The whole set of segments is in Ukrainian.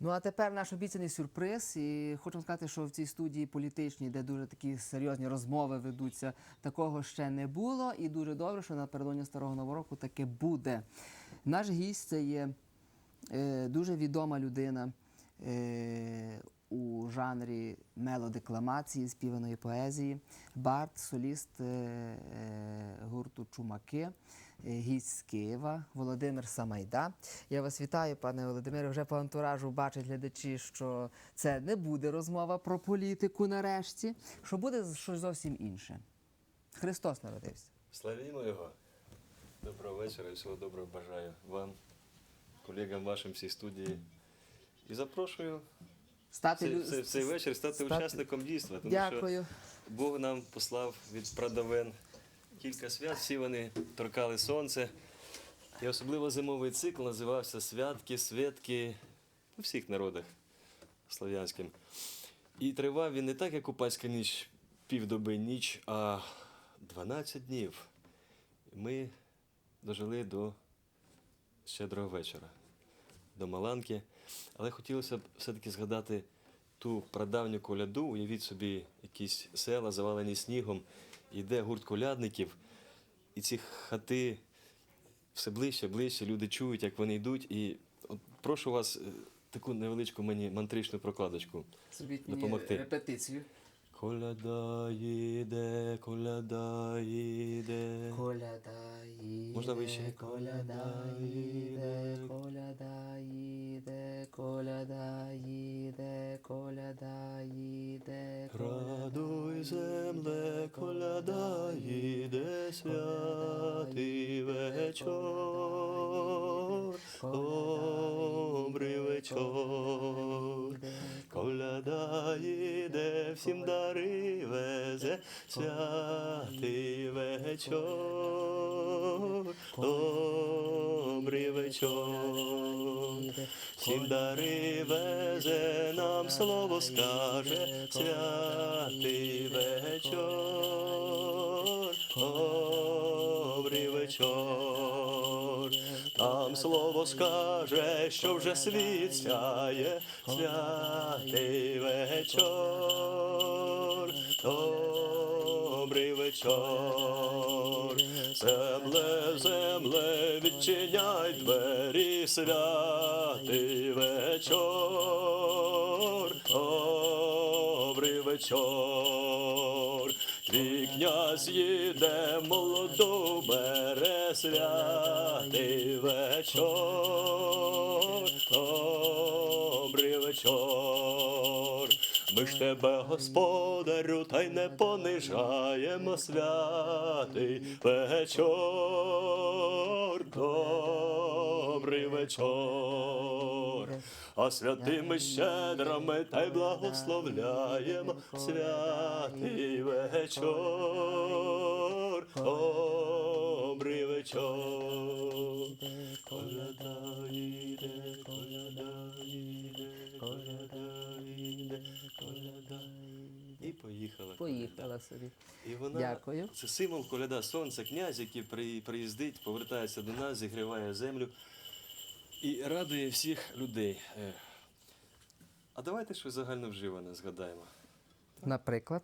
Ну а тепер наш обіцяний сюрприз. І хочу сказати, що в цій студії політичній, де дуже такі серйозні розмови ведуться, такого ще не було. І дуже добре, що напередодні старого нового року таке буде. Наш гість це є е, дуже відома людина е, у жанрі мелодекламації, співаної поезії, бард, соліст е, е, гурту Чумаки, гість з Києва, Володимир Самайда. Я вас вітаю, пане Володимире. Вже по антуражу бачать глядачі, що це не буде розмова про політику нарешті, що буде щось зовсім інше. Христос народився. Славімо його. Доброго вечора і всього доброго бажаю вам, колегам вашим всій студії. І запрошую Стати цей, цей, цей вечір стати, стати- учасником дійства. Тому Дякую. що Бог нам послав від прадавен кілька свят, всі вони торкали сонце. І особливо зимовий цикл називався Святки, Святки у всіх народах слов'янським. І тривав він не так, як Купальська ніч, півдоби ніч, а 12 днів. Ми дожили до щедрого вечора, до Маланки. Але хотілося б все-таки згадати ту прадавню коляду. Уявіть собі, якісь села, завалені снігом, йде гурт колядників, і ці хати все ближче, ближче, люди чують, як вони йдуть. І от прошу вас е, таку невеличку мені мантричну прокладочку. Зробіть мені допомогти. репетицію. Коляда їде, коляда їде. Коляда їде, Можна вище? коляда їде, коляда їде, коляда їде, коляда їде, Радуй земле, коляда їде, святий вечор, добрий вечор. Коляда їде, всім дари везе, святий вечор, добрий вечор. Всім дари везе, нам слово скаже, святий вечор, добрий вечор. Слово скаже, що вже світ сяє, святий вечор, добрий вечор. Земле, земле, відчиняй двері, святий вечор, добрий вечор. Твій князь їде, молоду бере, святий вечор, добрий вечор. Ми ж тебе, господарю, та й не понижаємо, святий вечор, добрий вечор. А святими щедрами та й благословляємо, святий вечор, добрий вечор. Коляда йде, коляда йде, коляда йде, коляда І поїхала. Поїхала собі. І вона Дякую. це символ коляда сонця, князь, який приїздить, повертається до нас, зігріває землю і радує всіх людей. Е, А давайте щось загальновживане згадаємо. Наприклад.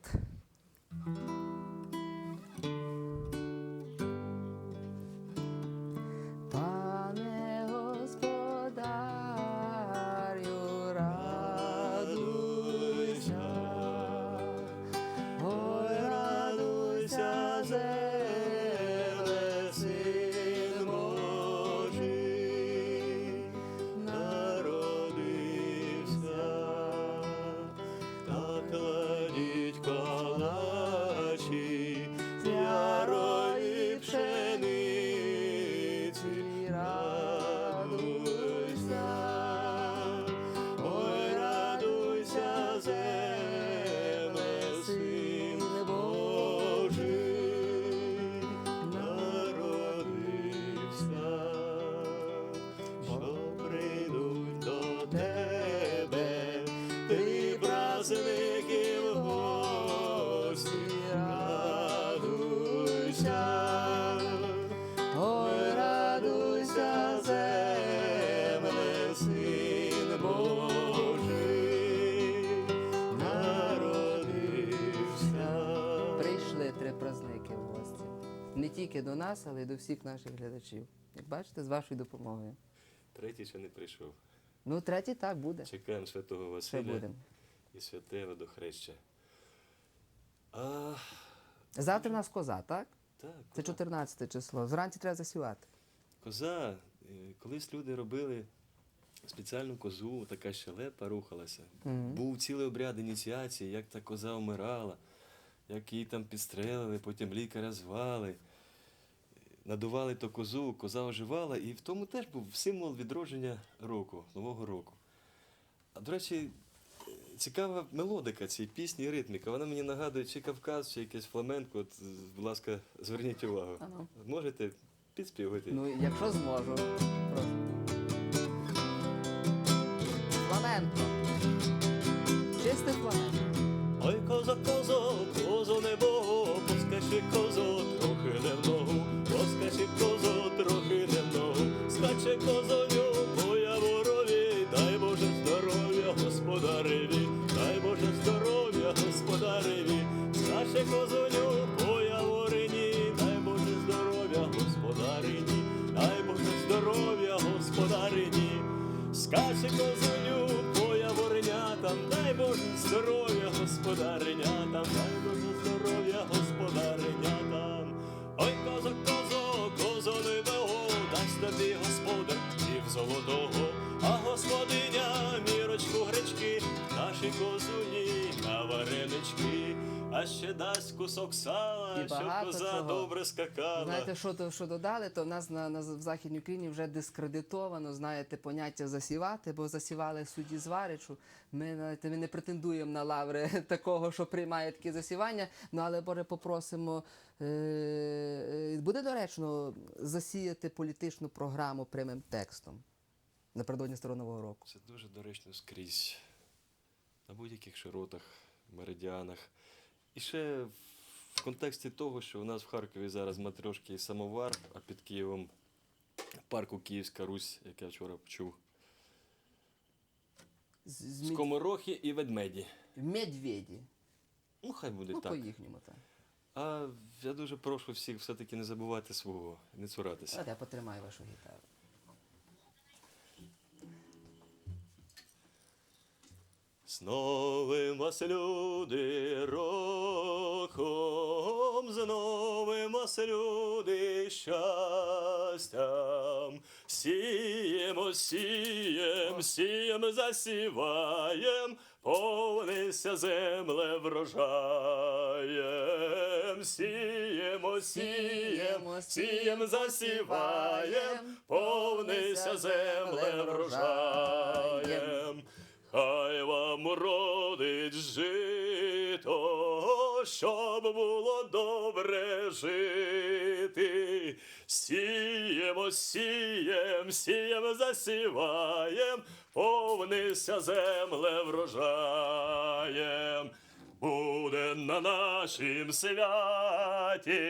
Тільки до нас, але й до всіх наших глядачів. Як бачите, з вашою допомогою. Третій ще не прийшов. Ну, третій так буде. Чекаємо святого Василя будемо. і святе водохреща. А, Завтра у нас коза, так? так, Це коза. 14 число. Зранці треба засівати. Коза. Е, Колись люди робили спеціальну козу, така щелепа рухалася. Мгм. Був цілий обряд ініціації, як та коза вмирала, як її там підстрелили, потім лікаря звали. Надували то козу, коза оживала, і в тому теж був символ відродження року, Нового року. А до речі, цікава мелодика цієї пісні ритміка. Вона мені нагадує чи Кавказ, чи якесь фламенко. От, будь ласка, зверніть увагу. Ага. Можете підспівати? Ну, якщо зможу. Прошу. Господареві, дай Боже здоров'я господареві, скаче козоню, моя ворині, дай Боже здоров'я господарині, дай Боже здоров'я господарині. Скаче козоню поя воренятам, дай Боже здоров'я господаренятам, дай Боже кусок сала, І щоб багато коза чого. добре скакала. Знаєте, що, то, що додали, то в нас на, на, в Західній Україні вже дискредитовано, знаєте, поняття засівати, бо засівали судді Зваричу. Ми, знаєте, ми не претендуємо на лаври такого, що приймає такі засівання. Ну, але, Боже, попросимо, е, е, буде доречно засіяти політичну програму прямим текстом напередодні Старого Нового року. Це дуже доречно скрізь. На будь-яких широтах, меридіанах. І ще в контексті того, що у нас в Харкові зараз матрьошки і самовар, а під Києвом парку Київська Русь, як я вчора почув. З, мед- Скоморохи і ведмеді. Медведі. Ну, хай буде Ну, так. по-їхньому так. А я дуже прошу всіх все-таки не забувати свого, не цуратися. От я потримаю вашу гітару. З новим вас люди роком, з новим вас люди щастям. Сіємо, сієм, сієм, засіваєм, повнися земле врожаєм. Сіємо, сієм, сієм, засіваєм, повнися земле врожаєм. Хай вам родить жито, щоб було добре жити. Сіємо, сієм, сієм, засіваєм, повнися земле врожаєм. Буде на нашім святі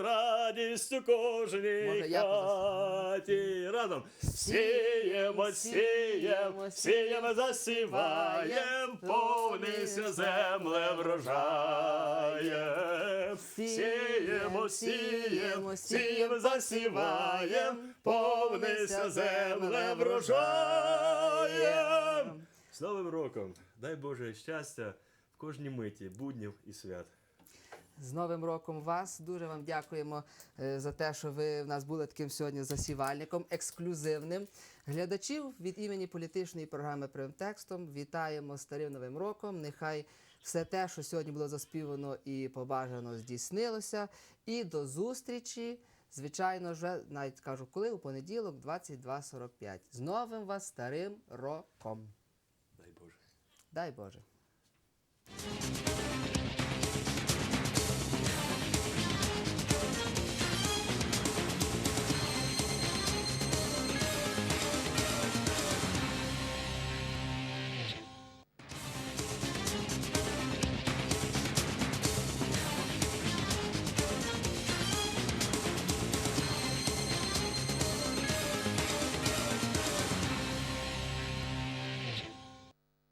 радість у кожній хаті. Разом сіємо, сіємо, сіємо, засіваєм, повнися земле врожаєм. Сіємо, сіємо, сіємо, засіваєм, повнися земле врожаєм. З Новим роком! Дай Боже щастя кожній миті, буднів і свят. З Новим роком вас. Дуже вам дякуємо е, за те, що ви в нас були таким сьогодні засівальником, ексклюзивним. Глядачів від імені політичної програми «Прямим текстом вітаємо з старим новим роком. Нехай все те, що сьогодні було заспівано і побажано, здійснилося. І до зустрічі. Звичайно, вже навіть кажу, коли у понеділок, 22.45. З новим вас старим роком. Дай Боже. Дай Боже. Thank you.